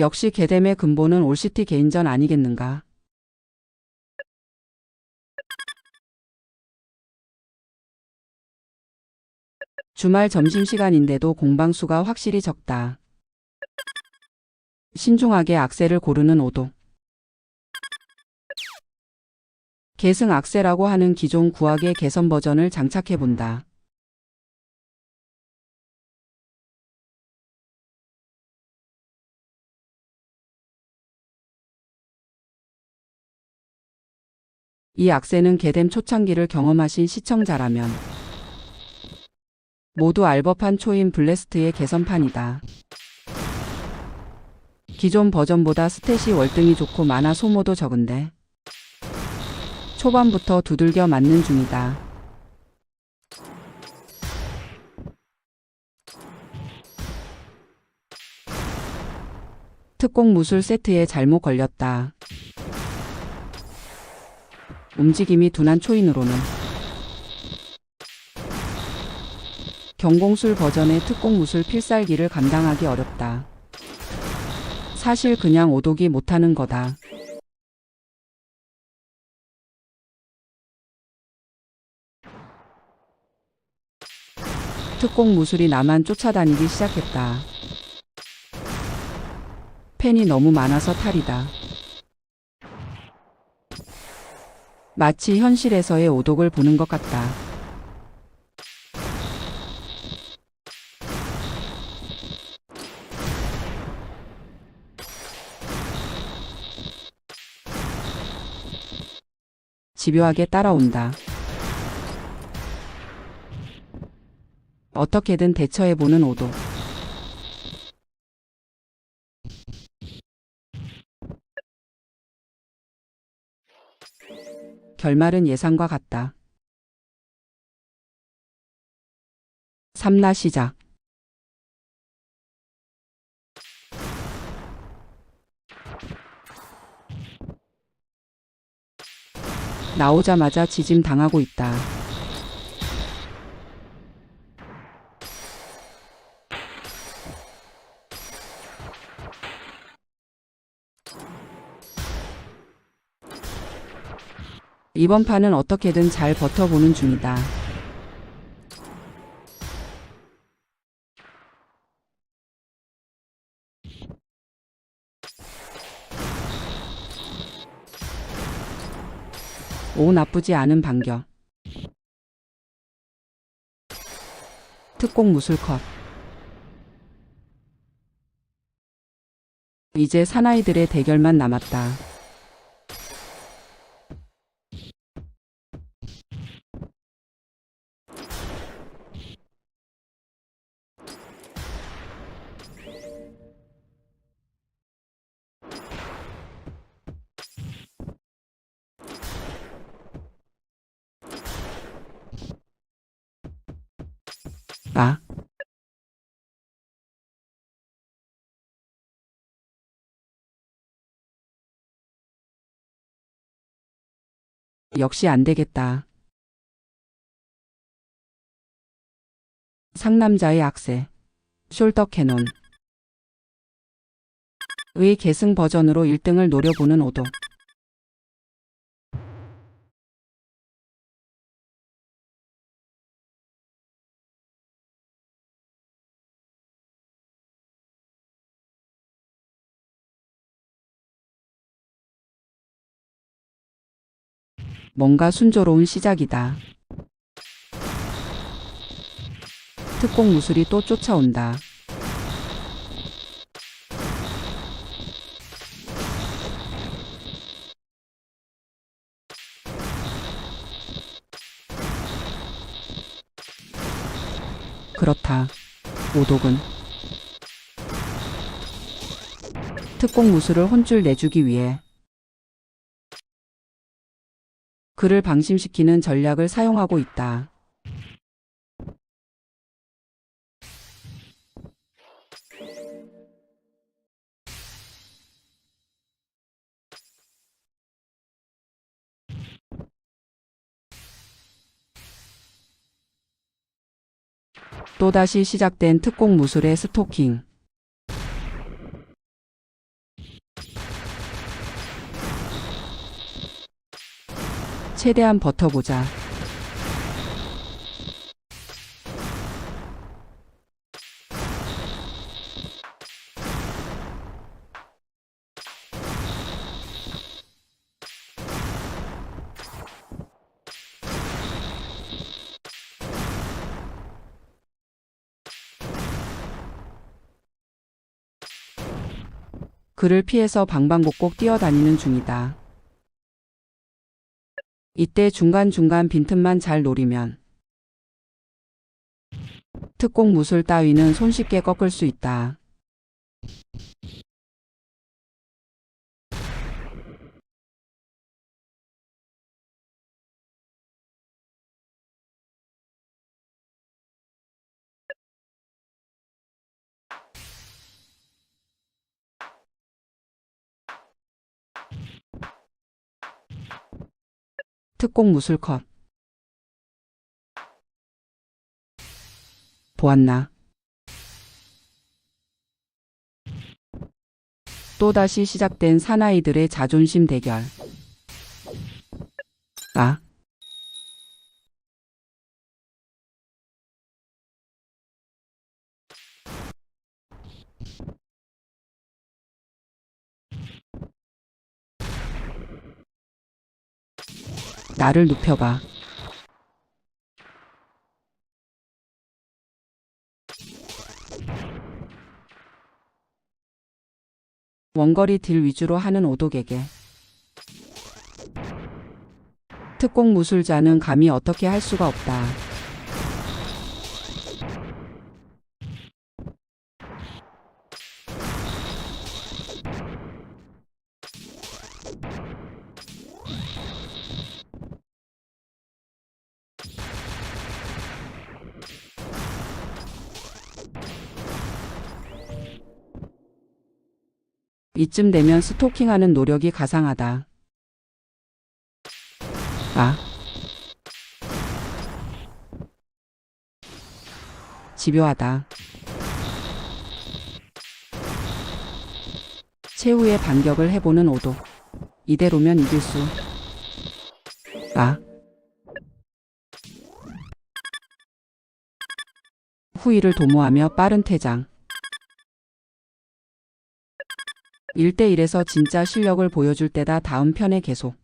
역시 개뎀의 근본은 올시티 개인전 아니겠는가. 주말 점심시간인데도 공방수가 확실히 적다. 신중하게 악셀을 고르는 오도. 계승 악셀이라고 하는 기존 구악의 개선 버전을 장착해 본다. 이 악셀은 개뎀 초창기를 경험하신 시청자라면 모두 알 법한 초인 블래스트의 개선판이다. 기존 버전보다 스탯이 월등히 좋고 만화 소모도 적은데 초반부터 두들겨 맞는 중이다. 특공 무술 세트에 잘못 걸렸다. 움직임이 둔한 초인으로는 경공술 버전의 특공 무술 필살기를 감당하기 어렵다. 사실 그냥 오독이 못하는 거다. 특공 무술이 나만 쫓아다니기 시작했다. 팬이 너무 많아서 탈이다. 마치 현실에서의 오독을 보는 것 같다. 집요하게 따라온다. 어떻게든 대처해보는 오도. 결말은 예상과 같다. 삼라 시작. 나오자마자 지짐 당하고 있다. 이번 판은 어떻게든 잘 버텨보는 중이다. 오 나쁘지 않은 반격. 특공 무술컷. 이제 사나이들의 대결만 남았다. 아. 역시 안 되겠다. 상남자의 악세. 숄더 캐논. 의 계승 버전으로 1등을 노려보는 오도. 뭔가 순조로운 시작이다. 특공 무술이 또 쫓아온다. 그렇다. 오독은 특공 무술을 혼쭐 내주기 위해 그를 방심시키는 전략을 사용하고 있다. 또다시 시작된 특공 무술의 스토킹. 최대한 버텨보자. 그를 피해서 방방곡곡 뛰어다니는 중이다. 이때 중간중간 빈틈만 잘 노리면 특공 무술 따위는 손쉽게 꺾을 수 있다. 특공 무술 컷. 보았나? 또다시 시작된 사나이들의 자존심 대결. 아, 나를 눕혀봐. 원거리 딜 위주로 하는 오독에게 특공 무술자는 감히 어떻게 할 수가 없다. 이쯤 되면 스토킹하는 노력이 가상하다. 아. 집요하다. 최후의 반격을 해보는 오도. 이대로면 이길 수. 아. 후위를 도모하며 빠른 퇴장. 1대1에서 진짜 실력을 보여줄 때다 다음 편에 계속.